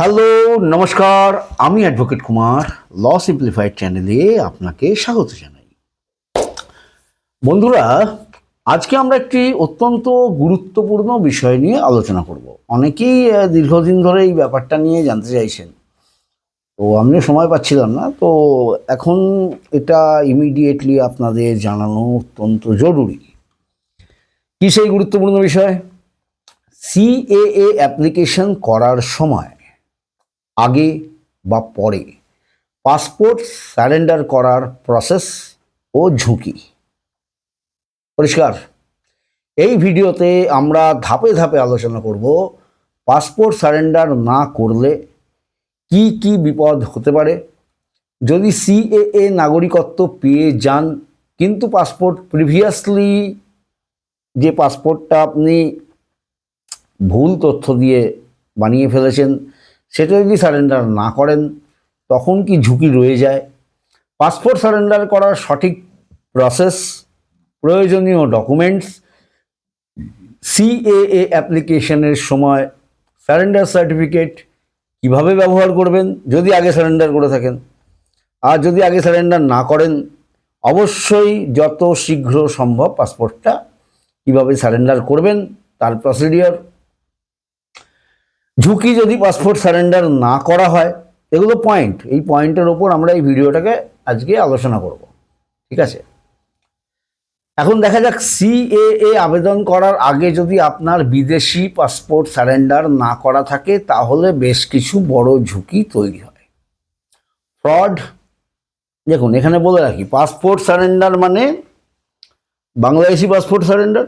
Hello, নমস্কার, আমি advocate Kumar, ল simplified চ্যানেলে আপনাকে স্বাগত জানাই। বন্ধুরা, আজকে আমরা একটি অত্যন্ত গুরুত্বপূর্ণ বিষয় নিয়ে আলোচনা করব। অনেকেই দীর্ঘদিন ধরে এই ব্যাপারটা নিয়ে জানতে চাইছেন। তো আমিও সময় পাচ্ছিলাম না, তো এখন এটা ইমিডিয়েটলি আপনাদের জানানো অত্যন্ত জরুরি। কি সেই গুরুত্বপূর্ণ বিষয়? সিএএ অ্যাপ্লিকেশন করার সময় আগে বা পরে। পাসপোর্ট সারেন্ডার করার প্রসেস ও ঝুঁকি। পরিষ্কার। এই ভিডিওতে আমরা ধাপে ধাপে আলোচনা করব পাসপোর্ট সারেন্ডার না করলে কি কি বিপদ হতে পারে। যদি সিএএ নাগরিকত্ব পেয়ে যান, কিন্তু পাসপোর্ট প্রিভিয়াসলি যে পাসপোর্টটা আপনি ভুল তথ্য দিয়ে বানিয়ে ফেলেছেন সেটা যদি সারেন্ডার না করেন, তখন কি ঝুঁকি রয়ে যায়? পাসপোর্ট সারেন্ডার করার সঠিক প্রসেস প্রয়োজনীয় ডকুমেন্টস সিএএ অ্যাপ্লিকেশনের সময় সারেন্ডার সার্টিফিকেট কীভাবে ব্যবহার করবেন, যদি আগে সারেন্ডার করে থাকেন। আর যদি আগে সারেন্ডার না করেন, অবশ্যই যত শীঘ্র সম্ভব পাসপোর্টটা কীভাবে সারেন্ডার করবেন, তার প্রসিডিওর ঝুঁকি যদি পাসপোর্ট সারেন্ডার না করা হয়, এগুলো পয়েন্ট এই পয়েন্টের ওপর আমরা এই ভিডিওটাকে আজকে আলোচনা করব। ঠিক আছে? এখন দেখা যাক সিএএ আবেদন করার আগে যদি আপনার বিদেশি পাসপোর্ট সারেন্ডার না করা থাকে, তাহলে বেশ কিছু বড় ঝুঁকি তৈরি হয়। ফ্রড দেখুন, এখানে বলে রাখি পাসপোর্ট সারেন্ডার মানে বাংলাদেশি পাসপোর্ট সারেন্ডার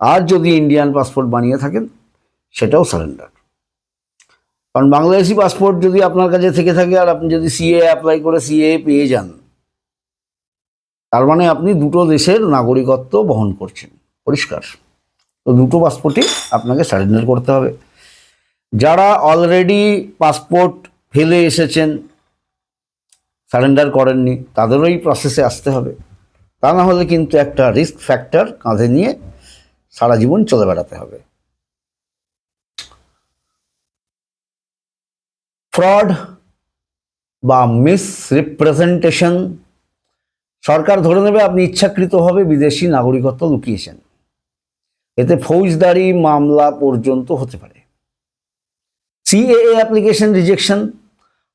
আর যদি ইন্ডিয়ান পাসপোর্ট বানিয়ে থাকেন, সেটাও সারেন্ডার কারণ বাংলাদেশি পাসপোর্ট যদি আপনার কাছে থেকে থাকে আর আপনি যদি সিএ অ্যাপ্লাই করে সিএ পেয়ে যান, তার মানে আপনি দুটো দেশের নাগরিকত্ব বহন করছেন। পরিষ্কার। তো দুটো পাসপোর্টই আপনাকে সারেন্ডার করতে হবে। যারা অলরেডি পাসপোর্ট ফেলে এসেছেন সারেন্ডার করেননি, তাদেরও এই প্রসেসে আসতে হবে। তা না হলে কিন্তু একটা রিস্ক ফ্যাক্টর কাঁধে নিয়ে সারা জীবন চলে বেড়াতে হবে। ফ্রড বা মিস রিপ্রেজেন্টেশন সরকার ধরে নেবে আপনি ইচ্ছাকৃতভাবে বিদেশি নাগরিকত্ব লুকিয়েছেন। এতে ফৌজদারি মামলা পর্যন্ত হতে পারে। সিএএ অ্যাপ্লিকেশন রিজেকশন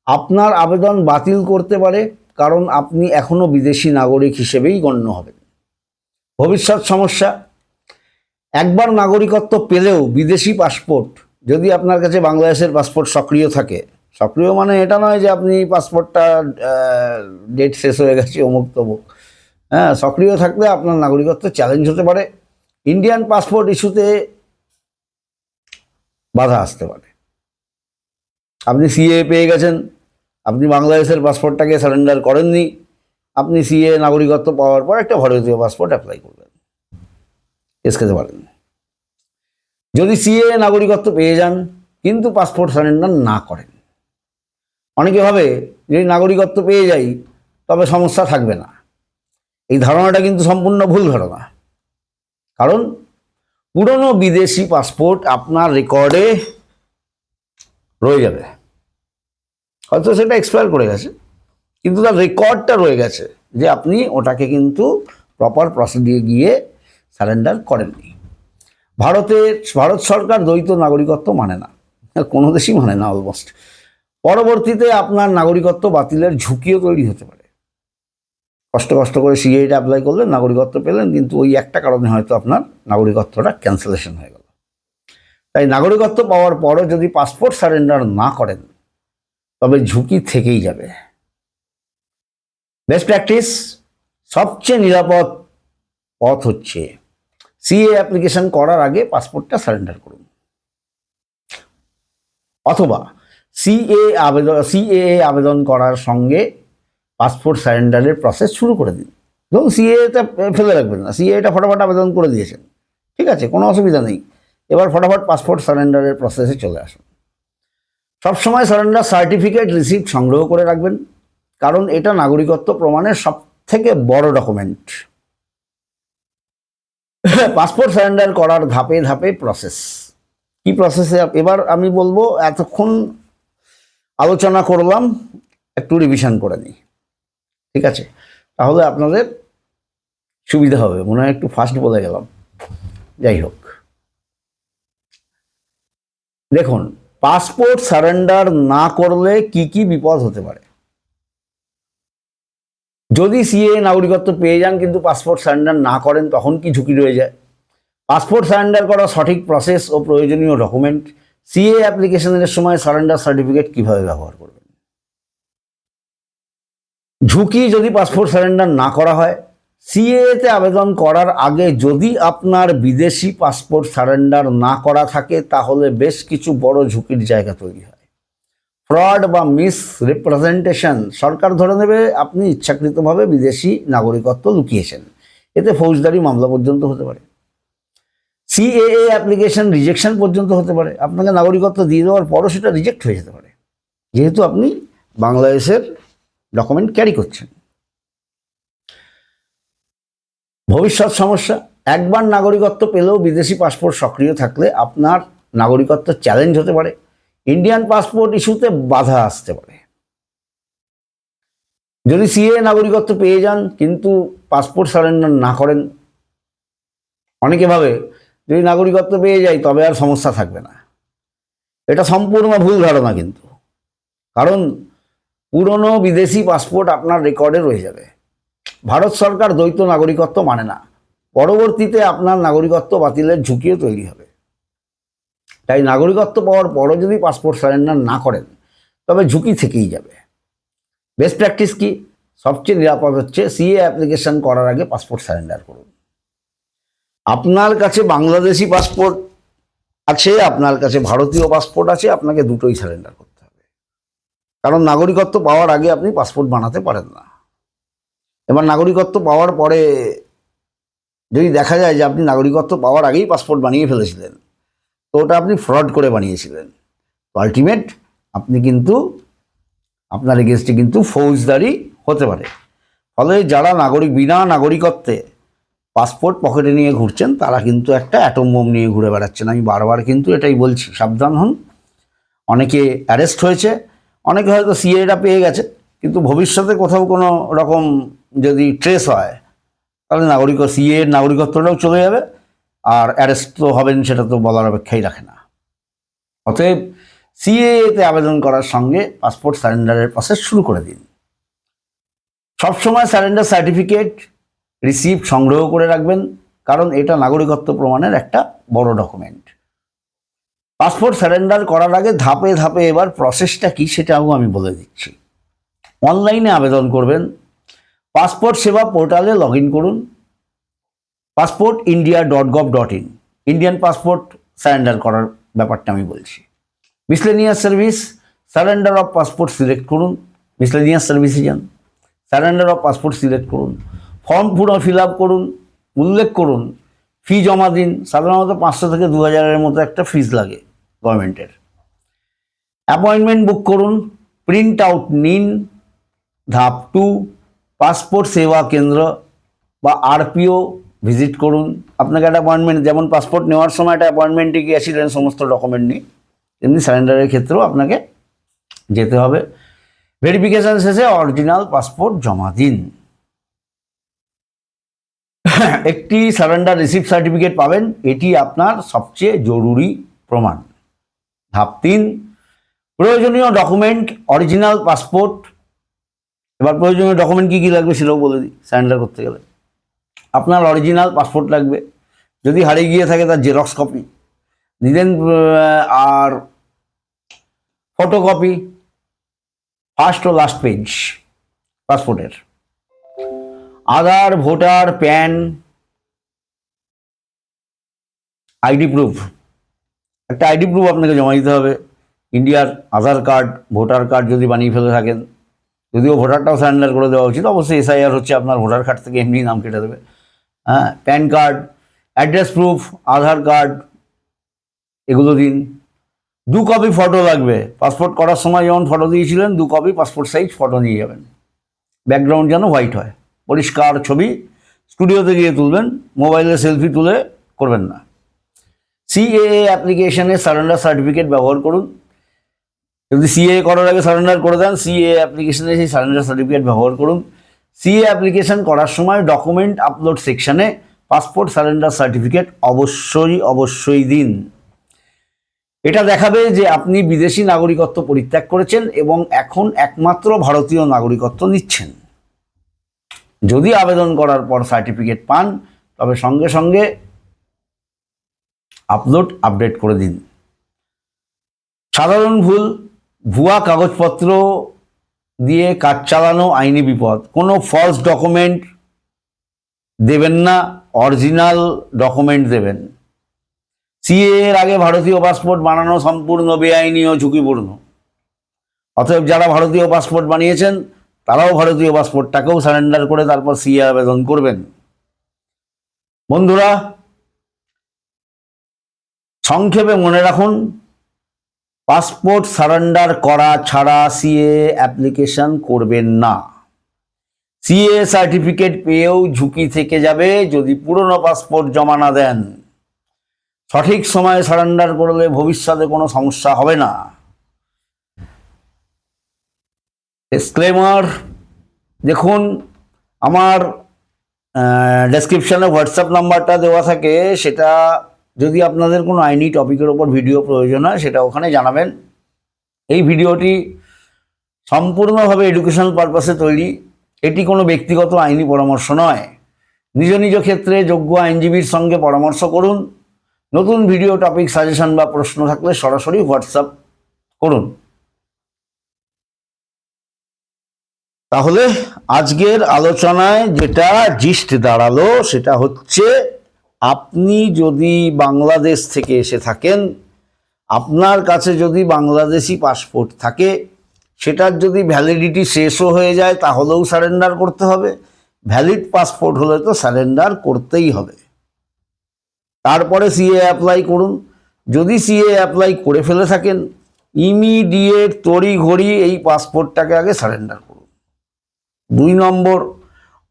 আপনার আবেদন বাতিল করতে পারে কারণ আপনি এখনও বিদেশি নাগরিক হিসেবেই গণ্য হবেন। ভবিষ্যৎ সমস্যা, একবার নাগরিকত্ব পেলেও বিদেশি পাসপোর্ট, যদি আপনার কাছে বাংলাদেশের পাসপোর্ট সক্রিয় থাকে সক্রিয় মানে এটা নয় যে আপনি পাসপোর্টটা ডেট শেষ হয়ে গেছে অমুক তমুক। হ্যাঁ সক্রিয় থাকলে আপনার নাগরিকত্ব চ্যালেঞ্জ হতে পারে। ইন্ডিয়ান পাসপোর্ট ইস্যুতে বাধা আসতে পারে। আপনি সিএ পেয়ে গেছেন, আপনি বাংলাদেশের পাসপোর্টটাকে সারেন্ডার করেননি, আপনি সিএ নাগরিকত্ব পাওয়ার পর একটা ভারতীয় পাসপোর্ট অ্যাপ্লাই করবেন। কেস খেতে পারেন। যদি সিএ নাগরিকত্ব পেয়ে যান, কিন্তু পাসপোর্ট সারেন্ডার না করেন অনেকে ভাবে যদি নাগরিকত্ব পেয়ে যাই, তবে সমস্যা থাকবে না। এই ধারণাটা কিন্তু সম্পূর্ণ ভুল ধারণা। কারণ পুরনো বিদেশি পাসপোর্ট আপনার রেকর্ডে রয়ে যাবে। হয়তো সেটা এক্সপায়ার করে গেছে, কিন্তু তার রেকর্ডটা রয়ে গেছে যে আপনি ওটাকে কিন্তু প্রপার প্রসিডিয়ে গিয়ে সারেন্ডার করেননি। ভারতের, ভারত সরকার দ্বৈত নাগরিকত্ব মানে না। কোনো দেশই মানে না অলমোস্ট পরবর্তীতে আপনার নাগরিকত্ব বাতিলের ঝুঁকিও তৈরি হতে পারে। কষ্ট কষ্ট করে সিএইটা অ্যাপ্লাই করলেন, নাগরিকত্ব পেলেন, কিন্তু ওই একটা কারণে হয়তো আপনার নাগরিকত্বটা ক্যান্সেলেশন হয়ে গেল। তাই নাগরিকত্ব পাওয়ার পরও যদি পাসপোর্ট সারেন্ডার না করেন, তবে ঝুঁকি থেকেই যাবে। বেস্ট প্র্যাকটিস সবচেয়ে নিরাপদ পথ হচ্ছে সিএ অ্যাপ্লিকেশন করার আগে পাসপোর্টটা সারেন্ডার করুন। অথবা সিএ আবেদন সিএএ আবেদন করার সঙ্গে পাসপোর্ট সারেন্ডারের প্রসেস শুরু করে দিন। ধরুন সিএটা ফেলে রাখবেন না সিএটা ফটাফট আবেদন করে দিয়েছেন, ঠিক আছে, কোনো অসুবিধা নেই। এবার ফটাফট পাসপোর্ট সারেন্ডারের প্রসেসে চলে আসুন। সবসময় সারেন্ডার সার্টিফিকেট রিসিপ্ট সংগ্রহ করে রাখবেন, কারণ এটা নাগরিকত্ব প্রমাণের সব থেকে বড় ডকুমেন্ট পাসপোর্ট সারেন্ডার করার ধাপে ধাপে প্রসেস কি প্রসেসে এবার আমি বলব, এতক্ষণ আলোচনা করলাম, একটু রিভিশন করে নিই। ঠিক আছে? তাহলে আপনাদের সুবিধা হবে। মনে হয় একটু ফাস্ট বলে গেলাম। যাই হোক। দেখুন পাসপোর্ট সারেন্ডার না করলে কি কি বিপদ হতে পারে? যদি সিএ নাগরিকত্ব পেয়ে যান কিন্তু পাসপোর্ট সারেন্ডার না করেন, তখন কি ঝুঁকি রয়ে যায়? পাসপোর্ট সারেন্ডার করা সঠিক প্রসেস ও প্রয়োজনীয় ডকুমেন্ট সিএ অ্যাপ্লিকেশনের সময় সারেন্ডার সার্টিফিকেট কীভাবে ব্যবহার করবেন? ঝুঁকি যদি পাসপোর্ট সারেন্ডার না করা হয় সিএতে আবেদন করার আগে যদি আপনার বিদেশি পাসপোর্ট সারেন্ডার না করা থাকে, তাহলে বেশ কিছু বড় ঝুঁকির জায়গা তৈরি হয়। ফ্রড বা মিস রিপ্রেজেন্টেশন সরকার ধরে নেবে, আপনি ইচ্ছাকৃতভাবে বিদেশি নাগরিকত্ব লুকিয়েছেন। এতে ফৌজদারি মামলা পর্যন্ত হতে পারে। সিএএ অ্যাপ্লিকেশন রিজেকশন পর্যন্ত হতে পারে। আপনাকে নাগরিকত্ব দিয়ে দেওয়ার পরও সেটা রিজেক্ট হয়ে যেতে পারে। যেহেতু আপনি বাংলাদেশের ডকুমেন্ট ক্যারি করছেন। ভবিষ্যৎ সমস্যা, একবার নাগরিকত্ব পেলেও বিদেশি পাসপোর্ট সক্রিয় থাকলে আপনার নাগরিকত্ব চ্যালেঞ্জ হতে পারে। ইন্ডিয়ান পাসপোর্ট ইস্যুতে বাধা আসতে পারে। যদি সিএ নাগরিকত্ব পেয়ে যান, কিন্তু পাসপোর্ট সারেন্ডার না করেন, অনেকে ভাবে যদি নাগরিকত্ব পেয়ে যাই, তবে আর সমস্যা থাকবে না। এটা সম্পূর্ণ ভুল ধারণা কিন্তু। কারণ পুরনো বিদেশি পাসপোর্ট আপনার রেকর্ডে রয়ে যাবে। ভারত সরকার দ্বৈত নাগরিকত্ব মানে না। পরবর্তীতে আপনার নাগরিকত্ব বাতিলের ঝুঁকিও তৈরি হবে। তাই নাগরিকত্ব পাওয়ার পরও যদি পাসপোর্ট সারেন্ডার না করেন, তবে ঝুঁকি থেকেই যাবে। বেস্ট প্র্যাকটিস কি? সবচেয়ে নিরাপদ হচ্ছে সিএ অ্যাপ্লিকেশন করার আগে পাসপোর্ট সারেন্ডার করুন। আপনার কাছে বাংলাদেশি পাসপোর্ট আছে, আপনার কাছে ভারতীয় পাসপোর্ট আছে, আপনাকে দুটোই সারেন্ডার করতে হবে। কারণ নাগরিকত্ব পাওয়ার আগে আপনি পাসপোর্ট বানাতে পারেন না। এবার নাগরিকত্ব পাওয়ার পরে যদি দেখা যায় যে আপনি নাগরিকত্ব পাওয়ার আগেই পাসপোর্ট বানিয়ে ফেলেছিলেন, তো ওটা আপনি ফ্রড করে বানিয়েছিলেন। আলটিমেট আপনি কিন্তু, আপনার এগেনস্টে কিন্তু ফৌজদারি হতে পারে। ফলে যারা নাগরিক, বিনা নাগরিকত্বে পাসপোর্ট পকেটে নিয়ে ঘুরছেন, তারা কিন্তু একটা অ্যাটম বোম নিয়ে ঘুরে বেড়াচ্ছেন। আমি বারবার কিন্তু এটাই বলছি, সাবধান হন। অনেকে অ্যারেস্ট হয়েছে, অনেকে হয়তো সিএটা পেয়ে গেছে, কিন্তু ভবিষ্যতে কোথাও কোনো রকম যদি ট্রেস হয়, তাহলে নাগরিক সিএ নাগরিকত্বটাও চলে যাবে, আর অ্যারেস্ট তো হবেন সেটা তো বলার অপেক্ষাই রাখে না। অতএব সিএতে আবেদন করার সঙ্গে পাসপোর্ট সারেন্ডারের প্রসেস শুরু করে দিন। সবসময় সারেন্ডার সার্টিফিকেট রিসিপ্ট সংগ্রহ করে রাখবেন, কারণ এটা নাগরিকত্ব প্রমাণের একটা বড় ডকুমেন্ট পাসপোর্ট সারেন্ডার করার আগে ধাপে ধাপে এবার প্রসেসটা কি সেটাও আমি বলে দিচ্ছি। অনলাইনে আবেদন করবেন পাসপোর্ট সেবা পোর্টালে লগ করুন passport India dot gov dot in Indian passport surrender করার ব্যাপারটা আমি বলছি। Miscellaneous service surrender of passport select করুন মিসলেনিয়াস সার্ভিসে যান সারেন্ডার অফ পাসপোর্ট সিলেক্ট করুন। ফর্ম পুরো ফিল আপ করুন, উল্লেখ করুন, ফি জমা দিন, সাধারণত পাঁচশো থেকে দু হাজারের মতো একটা ফিজ লাগে গভর্নমেন্টের। অ্যাপয়েন্টমেন্ট বুক করুন প্রিন্ট আউট নিন, ধাপ টু পাসপোর্ট সেবা কেন্দ্র বা আরপিও ভিজিট করুন। আপনাকে একটা অ্যাপয়েন্টমেন্ট যেমন পাসপোর্ট নেওয়ার সময় একটা অ্যাপয়েন্টমেন্টে গিয়েছিলেন সমস্ত ডকুমেন্ট নিয়ে তেমনি সারেন্ডারের ক্ষেত্রেও আপনাকে যেতে হবে। ভেরিফিকেশান শেষে অরিজিনাল পাসপোর্ট জমা দিন। একটি সারেন্ডার রিসিপ্ট সার্টিফিকেট পাবেন, এটি আপনার সবচেয়ে জরুরি প্রমাণ। ধাপ তিন, প্রয়োজনীয় ডকুমেন্ট অরিজিনাল পাসপোর্ট এবার প্রয়োজনীয় ডকুমেন্ট কী কী লাগবে সেটাও বলে দিই সারেন্ডার করতে গেলে। আপনার অরিজিনাল পাসপোর্ট লাগবে। যদি হারিয়ে গিয়ে থাকে তার জেরক্স কপি দিলেন আর ফটোকপি ফার্স্ট ও লাস্ট পেজ পাসপোর্টের Aadhaar, voter, PAN, ID proof. একটা আইডি প্রুফ আপনাকে জমা দিতে হবে। ইন্ডিয়ার আধার কার্ড, ভোটার কার্ড যদি বানিয়ে ফেলে থাকেন, যদিও ভোটারটাও সারেন্ডার করে দেওয়া উচিত, অবশ্যই এসআইআর হচ্ছে আপনার ভোটার কার্ড থেকে এমনি নাম কেটে দেবে। হ্যাঁ PAN card, address proof, Aadhaar card, এগুলো দিন। দু কপি ফটো লাগবে। পাসপোর্ট করার সময় যেমন ফটো দিয়েছিলেন, দু কপি পাসপোর্ট সাইজ ফটো নিয়ে যাবেন। ব্যাকগ্রাউন্ড যেন হোয়াইট হয়। পরিষ্কার ছবি স্টুডিওতে গিয়ে তুলবেন, মোবাইলে সেলফি তুলে করবেন না। সিএএ অ্যাপ্লিকেশনে সারেন্ডার সার্টিফিকেট ব্যবহার করুন। যদি সিএ করার আগে সারেন্ডার করে দেন সিএ অ্যাপ্লিকেশনে সেই সারেন্ডার সার্টিফিকেট ব্যবহার করুন। সিএ অ্যাপ্লিকেশন করার সময় ডকুমেন্ট আপলোড সেকশানে পাসপোর্ট সারেন্ডার সার্টিফিকেট অবশ্যই অবশ্যই দিন। এটা দেখাবে যে আপনি বিদেশি নাগরিকত্ব পরিত্যাগ করেছেন এবং এখন একমাত্র ভারতীয় নাগরিকত্ব নিচ্ছেন। যদি আবেদন করার পর সার্টিফিকেট পান, তবে সঙ্গে সঙ্গে আপলোড আপডেট করে দিন। সাধারণ ভুল, ভুয়া কাগজপত্র দিয়ে কাজ চালানো আইনি বিপদ। কোনো ফলস ডকুমেন্ট দেবেন না অরিজিনাল ডকুমেন্ট দেবেন। সিএ এর আগে ভারতীয় পাসপোর্ট বানানো সম্পূর্ণ বেআইনি ও ঝুঁকিপূর্ণ। অতএব যারা ভারতীয় পাসপোর্ট বানিয়েছেন তারাও ভারতীয় পাসপোর্টটাকেও সারেন্ডার করে তারপর সিএ আবেদন করবেন। বন্ধুরা, সংক্ষেপে মনে রাখুন, পাসপোর্ট সারেন্ডার করা ছাড়া সিএ অ্যাপ্লিকেশন করবেন না। সিএ সার্টিফিকেট পেয়েও ঝুঁকি থেকে যাবে যদি পুরনো পাসপোর্ট জমা না দেন। সঠিক সময়ে সারেন্ডার করলে ভবিষ্যতে কোনো সমস্যা হবে না। ডিসক্লেমার দেখুন, আমার ডেসক্রিপশানে হোয়াটসঅ্যাপ নাম্বারটা দেওয়া থাকে, সেটা যদি আপনাদের কোনো আইনি টপিকের ওপর ভিডিও প্রয়োজন হয়, সেটা ওখানে জানাবেন। এই ভিডিওটি সম্পূর্ণভাবে এডুকেশনাল পারপাসে তৈরি। এটি কোনো ব্যক্তিগত আইনি পরামর্শ নয়। নিজ নিজ ক্ষেত্রে যোগ্য আইনজীবীর সঙ্গে পরামর্শ করুন। নতুন ভিডিও টপিক সাজেশন বা প্রশ্ন থাকলে সরাসরি হোয়াটসঅ্যাপ করুন। তাহলে আজকের আলোচনায় যেটা জিস্ট দাঁড়াল সেটা হচ্ছে আপনি যদি বাংলাদেশ থেকে এসে থাকেন, আপনার কাছে যদি বাংলাদেশি পাসপোর্ট থাকে, সেটার যদি ভ্যালিডিটি শেষও হয়ে যায়, তাহলেও সারেন্ডার করতে হবে। ভ্যালিড পাসপোর্ট হলে তো সারেন্ডার করতেই হবে। তারপরে সিএ অ্যাপ্লাই করুন। যদি সিএ অ্যাপ্লাই করে ফেলে থাকেন ইমিডিয়েট তড়ি ঘড়ি এই পাসপোর্টটাকে আগে সারেন্ডার করুন। দুই নম্বর,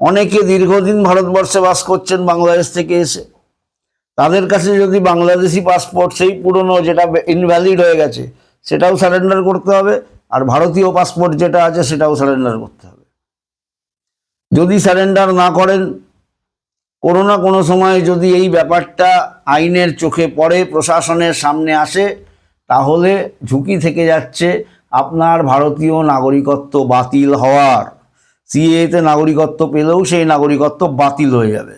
অনেকে দীর্ঘদিন ভারতবর্ষে বাস করছেন বাংলাদেশ থেকে এসে। তাদের কাছে যদি বাংলাদেশি পাসপোর্ট সেই পুরনো যেটা ইনভ্যালিড হয়ে গেছে, সেটাও সারেন্ডার করতে হবে, আর ভারতীয় পাসপোর্ট যেটা আছে সেটাও সারেন্ডার করতে হবে। যদি সারেন্ডার না করেন কোনো না কোনো সময় যদি এই ব্যাপারটা আইনের চোখে পড়ে, প্রশাসনের সামনে আসে, তাহলে ঝুঁকি থেকে যাচ্ছে আপনার ভারতীয় নাগরিকত্ব বাতিল হওয়ার। সিএতে নাগরিকত্ব পেলেও সেই নাগরিকত্ব বাতিল হয়ে যাবে।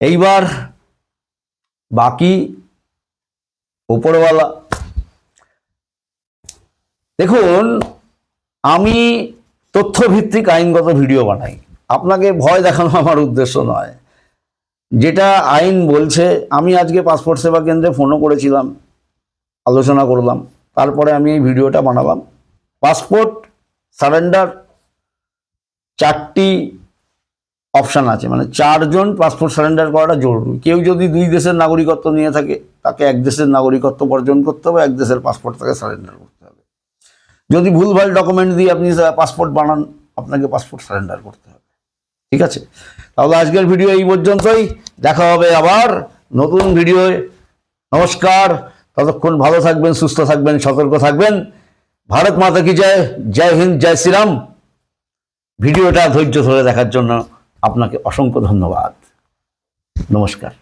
এইবার বাকি ওপরওয়ালা দেখুন, আমি তথ্যভিত্তিক আইনগত ভিডিও বানাই। আপনাকে ভয় দেখানো আমার উদ্দেশ্য নয়। যেটা আইন বলছে, আমি আজকে পাসপোর্ট সেবা কেন্দ্রে ফোনও করেছিলাম, আলোচনা করলাম, তারপরে আমি এই ভিডিওটা বানালাম। পাসপোর্ট সারেন্ডার চারটি অপশান আছে। মানে চারজন পাসপোর্ট সারেন্ডার করাটা জরুরি। কেউ যদি দুই দেশের নাগরিকত্ব নিয়ে থাকে, তাকে এক দেশের নাগরিকত্ব বর্জন করতে হবে, এক দেশের পাসপোর্ট তাকে সারেন্ডার করতে হবে। যদি ভুলভাল ডকুমেন্ট দিয়ে আপনি পাসপোর্ট বানান, আপনাকে পাসপোর্ট সারেন্ডার করতে হবে। ঠিক আছে? তাহলে আজকের ভিডিও এই পর্যন্তই। দেখা হবে আবার নতুন ভিডিওয় নমস্কার। ততক্ষণ ভালো থাকবেন, সুস্থ থাকবেন, সতর্ক থাকবেন। ভারত মাতা কি জয়? জয় হিন্দ, জয় শ্রীরাম। ভিডিওটা ধৈর্য ধরে দেখার জন্য আপনাকে অসংখ্য ধন্যবাদ। নমস্কার।